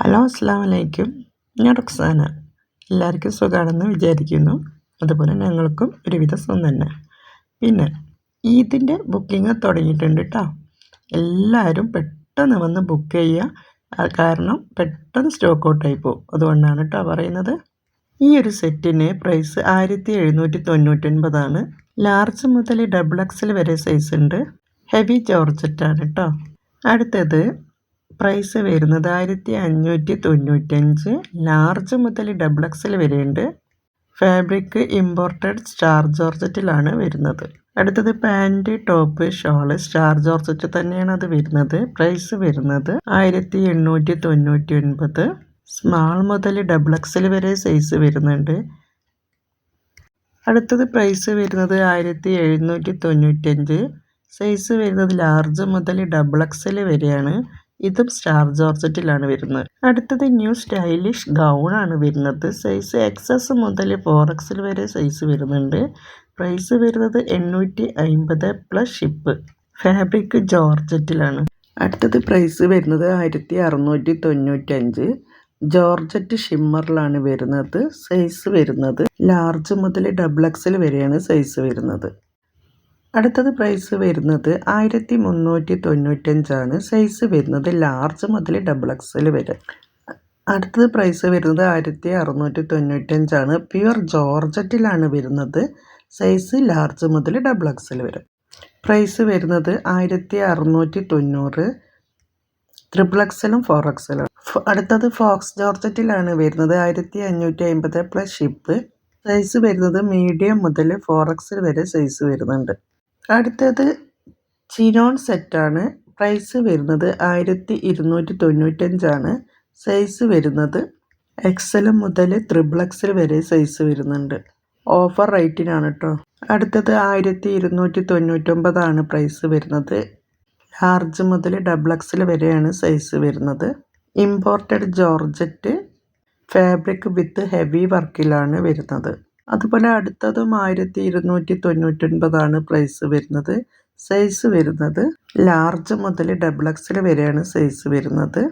Hello അസ്സാം വലൈക്കും ഞാൻ റുക്സാന. എല്ലാവർക്കും സുഖമാണെന്ന് വിചാരിക്കുന്നു. അതുപോലെ ഞങ്ങൾക്കും ഒരുവിധ സുഖം തന്നെ. പിന്നെ ഈദിന്റെ ബുക്കിംഗ് തുടങ്ങിയിട്ടുണ്ട് കേട്ടോ എല്ലാവരും പെട്ടെന്ന് വന്ന് ബുക്ക് ചെയ്യുക. കാരണം പെട്ടെന്ന് സ്റ്റോക്ക് ഔട്ടായി പോകും. അതുകൊണ്ടാണ് കേട്ടോ പറയുന്നത്. ഈ ഒരു സെറ്റിന് പ്രൈസ് ആയിരത്തി എഴുന്നൂറ്റി തൊണ്ണൂറ്റൊൻപതാണ് ലാർജ് മുതൽ ഡബിൾ എക്സൽ വരെ സൈസ് ഉണ്ട്. ഹെവി ജോർജറ്റാണ് കേട്ടോ അടുത്തത് പ്രൈസ് വരുന്നത് ആയിരത്തി അഞ്ഞൂറ്റി തൊണ്ണൂറ്റഞ്ച് ലാർജ് മുതൽ ഡബിൾ എക്സൽ വരെയുണ്ട്. ഫാബ്രിക് ഇമ്പോർട്ടഡ് സ്റ്റാർ ജോർജറ്റിലാണ് വരുന്നത്. അടുത്തത് pant top shawl. Star georgette തന്നെയാണ് അത് വരുന്നത്. പ്രൈസ് വരുന്നത് ആയിരത്തി എണ്ണൂറ്റി തൊണ്ണൂറ്റി ഒൻപത് സ്മാൾ മുതൽ ഡബിൾ എക്സൽ വരെ സൈസ് വരുന്നുണ്ട്. അടുത്തത് പ്രൈസ് വരുന്നത് ആയിരത്തി എഴുന്നൂറ്റി തൊണ്ണൂറ്റഞ്ച് സൈസ് വരുന്നത് ലാർജ് മുതൽ ഡബിൾ എക്സൽ വരെയാണ്. ഇതും സ്റ്റാർ ജോർജറ്റിലാണ് വരുന്നത്. അടുത്തത് ന്യൂ സ്റ്റൈലിഷ് ഗൗൺ ആണ് വരുന്നത്. സൈസ് എക്സസ് മുതൽ ഫോർ എക്സിൽ വരെ സൈസ് വരുന്നുണ്ട്. പ്രൈസ് വരുന്നത് എണ്ണൂറ്റി അമ്പത് പ്ലസ് ഷിപ്പ്. ഫാബ്രിക് ജോർജറ്റിലാണ്. അടുത്തത് പ്രൈസ് വരുന്നത് ആയിരത്തി അറുന്നൂറ്റി തൊണ്ണൂറ്റഞ്ച് ജോർജറ്റ് ഷിമ്മറിലാണ് വരുന്നത്. സൈസ് വരുന്നത് ലാർജ് മുതൽ ഡബിൾ എക്സൽ വരെയാണ് സൈസ് വരുന്നത്. അടുത്തത് പ്രൈസ് വരുന്നത് ആയിരത്തി മുന്നൂറ്റി തൊണ്ണൂറ്റഞ്ചാണ് സൈസ് വരുന്നത് ലാർജ് മുതൽ ഡബിൾ എക്സൽ വരെ. അടുത്തത് പ്രൈസ് വരുന്നത് ആയിരത്തി അറുന്നൂറ്റി തൊണ്ണൂറ്റഞ്ചാണ് പ്യുവർ ജോർജറ്റിലാണ് വരുന്നത്. സൈസ് ലാർജ് മുതൽ ഡബിൾ എക്സൽ വരെ. പ്രൈസ് വരുന്നത് ആയിരത്തി അറുന്നൂറ്റി തൊണ്ണൂറ് ത്രിപ്പിൾ എക്സലും ഫോർ എക്സലും അടുത്തത് ഫോക്സ് ജോർജറ്റിലാണ് വരുന്നത് ആയിരത്തി അഞ്ഞൂറ്റി അമ്പത് പ്ലസ് ഷിപ്പ് സൈസ് വരുന്നത് മീഡിയം മുതൽ ഫോർ എക്സൽ വരെ സൈസ് വരുന്നുണ്ട്. അടുത്തത് ചിനോൺ സെറ്റാണ്. പ്രൈസ് വരുന്നത് ആയിരത്തി ഇരുന്നൂറ്റി തൊണ്ണൂറ്റഞ്ചാണ് സൈസ് വരുന്നത് എക്സൽ മുതൽ ത്രിബിൾ എക്സൽ വരെ സൈസ് വരുന്നുണ്ട്. ഓഫർ റേറ്റിനാണ് കേട്ടോ അടുത്തത് ആയിരത്തി ഇരുന്നൂറ്റി തൊണ്ണൂറ്റൊമ്പതാണ് പ്രൈസ് വരുന്നത്. ലാർജ് മുതൽ ഡബിൾ എക്സൽ വരെയാണ് സൈസ് വരുന്നത്. Imported georgette fabric with heavy വർക്കിലാണ് വരുന്നത്. അതുപോലെ അടുത്തതും ആയിരത്തി ഇരുന്നൂറ്റി തൊണ്ണൂറ്റൊൻപതാണ് പ്രൈസ് വരുന്നത്. സൈസ് വരുന്നത് ലാർജ് മുതൽ ഡബിൾ എക്സൽ വരെയാണ് സൈസ് വരുന്നത്.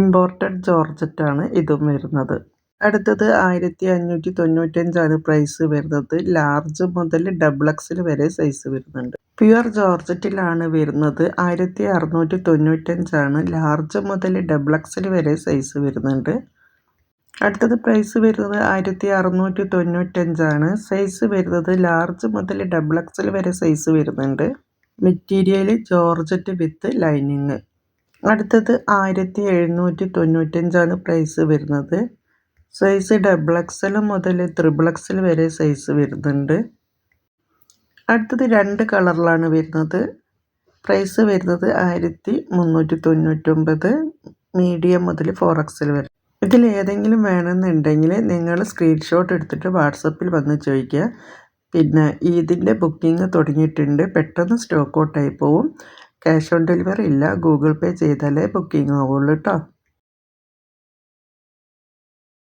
ഇമ്പോർട്ടഡ് ജോർജറ്റാണ് ഇതും വരുന്നത്. അടുത്തത് ആയിരത്തി അഞ്ഞൂറ്റി തൊണ്ണൂറ്റഞ്ചാണ് പ്രൈസ് വരുന്നത്. ലാർജ് മുതൽ ഡബിൾ എക്സൽ വരെ സൈസ് വരുന്നുണ്ട്. പ്യുവർ ജോർജറ്റിലാണ് വരുന്നത്. ആയിരത്തി അറുന്നൂറ്റി തൊണ്ണൂറ്റഞ്ചാണ് ലാർജ് മുതൽ ഡബിൾ എക്സൽ വരെ സൈസ് വരുന്നുണ്ട്. അടുത്തത് പ്രൈസ് വരുന്നത് ആയിരത്തി അറുന്നൂറ്റി തൊണ്ണൂറ്റഞ്ചാണ്. സൈസ് വരുന്നത് ലാർജ് മുതൽ ഡബിൾ എക്സൽ വരെ സൈസ് വരുന്നുണ്ട്. Material georgette with lining. അടുത്തത് ആയിരത്തി എഴുന്നൂറ്റി തൊണ്ണൂറ്റഞ്ചാണ് പ്രൈസ് വരുന്നത്. സൈസ് ഡബിൾ എക്സൽ മുതൽ ത്രിബിൾ എക്സൽ വരെ സൈസ് വരുന്നുണ്ട്. അടുത്തത് രണ്ട് കളറിലാണ് വരുന്നത്. പ്രൈസ് വരുന്നത് ആയിരത്തി മുന്നൂറ്റി തൊണ്ണൂറ്റൊമ്പത്. മീഡിയം മുതൽ ഫോർ എക്സൽ വരെ. ഇതിൽ ഏതെങ്കിലും വേണമെന്നുണ്ടെങ്കിൽ നിങ്ങൾ സ്ക്രീൻഷോട്ട് എടുത്തിട്ട് വാട്സപ്പിൽ വന്ന് ചോദിക്കുക. പിന്നെ ഇതിന്റെ ബുക്കിംഗ് തുടങ്ങിയിട്ടുണ്ട്. പെട്ടെന്ന് സ്റ്റോക്ക് ഔട്ടായി പോവും. ക്യാഷ് ഓൺ ഡെലിവറി ഇല്ല. ഗൂഗിൾ പേ ചെയ്താലേ ബുക്കിംഗ് ആവുള്ളൂ കേട്ടോ